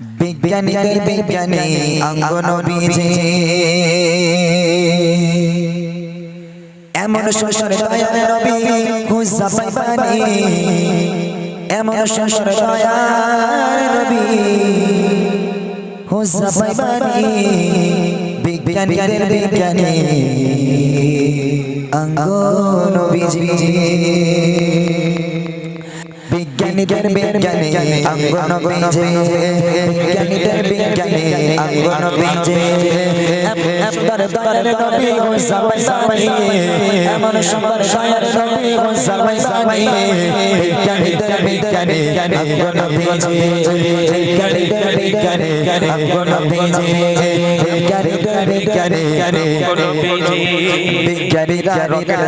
বিজ্ঞানী অঙ্গন বীজে এমন সুন্দর দয়ার নবী হুজা পাইবানি। এমন সুন্দর দয়ার নবী হুজা পাইবানি। বিজ্ঞানীদের বিজ্ঞানী অঙ্গন বীজে বিজ্ঞানীদের বিজ্ঞানী অঙ্গন বীজে বিজ্ঞানীদের বিজ্ঞানী অঙ্গন বীজে সুন্দর দয়ার নবী হুজা পাইবানি এমন সুন্দর দয়ার নবী হুজা পাইবানি বিজ্ঞানীদের বিজ্ঞানী অঙ্গন বীজে বিজ্ঞানীদের বিজ্ঞানী অঙ্গন বীজে বিজ্ঞানীদের বিজ্ঞানী। বিজ্ঞানীরা রকেট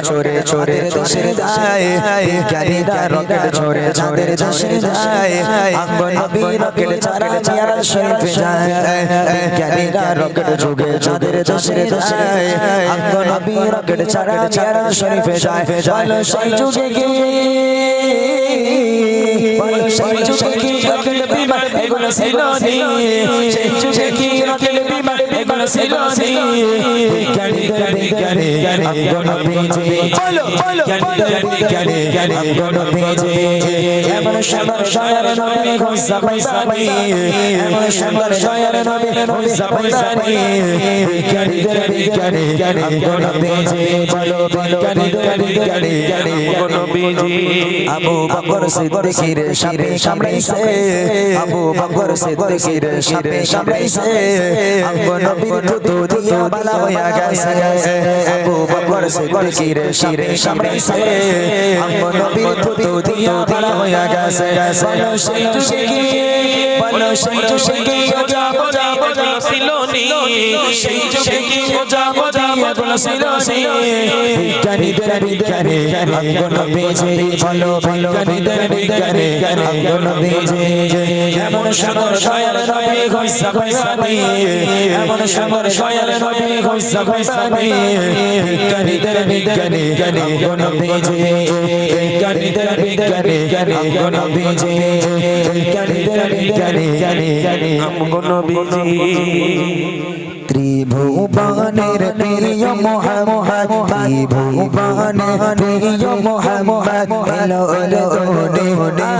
দেশে যায় বিজ্ঞানীরা রকেট চোরে চাঁদের দেশে যায় আঙ্গন নবী রকেট চারা চেয়ারা শরীফে যায়। বিজ্ঞানীরা রকেট যুগে চাঁদের দেশে যায় আঙ্গন নবী রকেট চারা চেয়ারা শরীফে যায়। বলো সেই যুগে গিয়ে বলো সেই যুগে কি রকেট বিমান এগুলো ছিল নি। সেই যুগে কি রকেট বিমান এগুলো ছিল নি। বিজ্ঞানীদের বিজ্ঞানী। বিজ্ঞানী অঙ্গন বীজে এমন সুন্দর দয়ার নবী ঘোষা পাইবানি এমন সুন্দর দয়ার নবী ঘোষা পাইবানি বিজ্ঞানীদের বিজ্ঞানী অঙ্গন বীজে বলো বিজ্ঞানীদের বিজ্ঞানী অঙ্গন বীজে আবু বকর সিদ্দিকীর সাপে কামড়াইছে আবু বকর সিদ্দিকীর সাপে কামড়াইছে আঙ্গ নবীর থুতু দিয়া বালা গেছে আবু বকর সিদ্দিকীর শিরে কামড়াইছে আঙ্গ নবীর থুতু দিয়া বড় হইয়া গেছে। মানুষ কি বলো সেই যুগে কি ওজা বোঝা বোঝা ছিল নি সেই যুগে কি বোঝা বোঝা এগুলো ছিল নি বিজ্ঞানীদের বিজ্ঞানী অঙ্গন বেজে বলো বিজ্ঞানীদের বিজ্ঞানী অঙ্গন বেজে এমন সুন্দর দয়াল নবী ঘোষা পাইবানি এমন সুন্দর দয়াল নবী ঘোষা পাইবানি বিজ্ঞানীদের বিজ্ঞানী অঙ্গন বেজে বিজ্ঞানীদের বিজ্ঞানী অঙ্গন বেজে বিজ্ঞানীদের বিজ্ঞানী অঙ্গন বীজি ত্রিভুবনের প্রিয় মোহাম্মদ ত্রিভুবনের প্রিয় মোহাম্মদ এলো এলো দোনে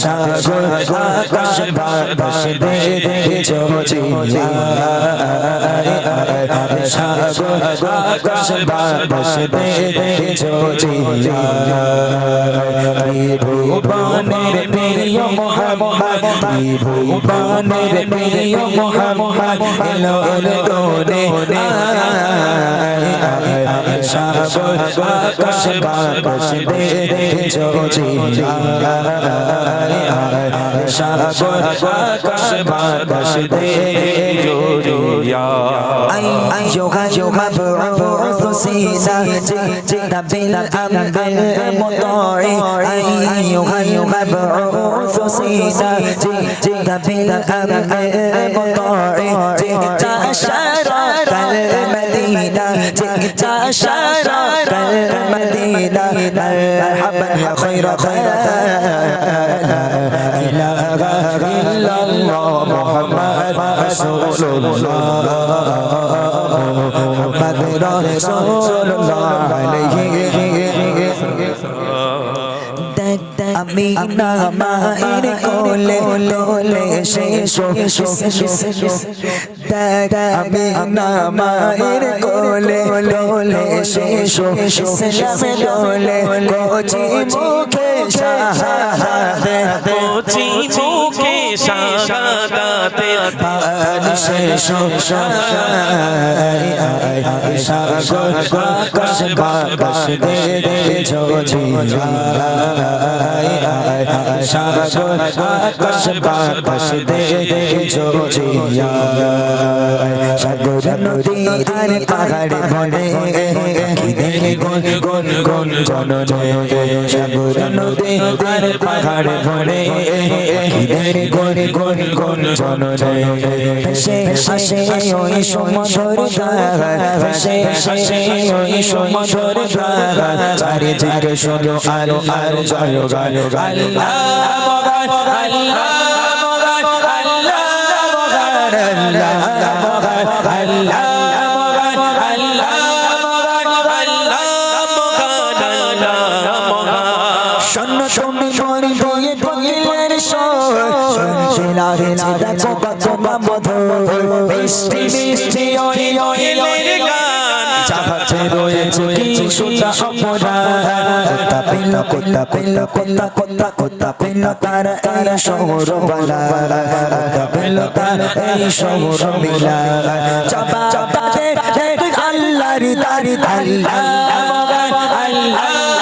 সাগর আকাশ বাতাস দে চোচিয়া সাগর আকাশ বাতাস দে চোচিয়া ত্রিভুবনের প্রিয় মোহাম্মদ ভুবনের প্রিয় মোহাম্মদ লোর দোরে সাগর আকাশ বাতাস দে জোজি সাগর আকাশ বাতাস দে জোজি আই যোগা যোগা سيدا جئت بالأمر المطاع أيها المبعوث سيدا جئت بالأمر المطاع جئت شرف المدينة جئت شرف المدينة مرحبا يا خير خير لا إله إلا الله محمد رسول الله আমি না মায়ের কোলে লোলে শেষ দেখ আমি না মায়ের কোলে লোলে শেষ ইসলামে লোলে কোচি মুখে শাহাদে কোচি শেষ সাগর আকাশ বাতাস দে দে ঝোঝিয়া সাগর আকাশ বাতাস দে দে ঝোঝিয়া সাগর নদী আমার পাহাড় বনে। গন গন গন জন সাগর নদী আর পাহাড় বনে। গন গন গন জন সে আসে ওই সমধর সে আসে ওই সমধর চারিদিকে শোনো আলো আলো জয় গায় আল্লাহ আল্লাহ আল্লাহ আল্লাহ দারি আল্লাহ আল্লাহ।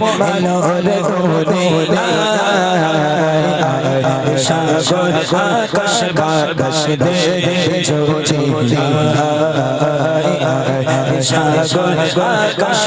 মোহাম্মদ এলো রে দুনিয়া সাগর আকাশ বাতাস দে জোচি সাগর আকাশ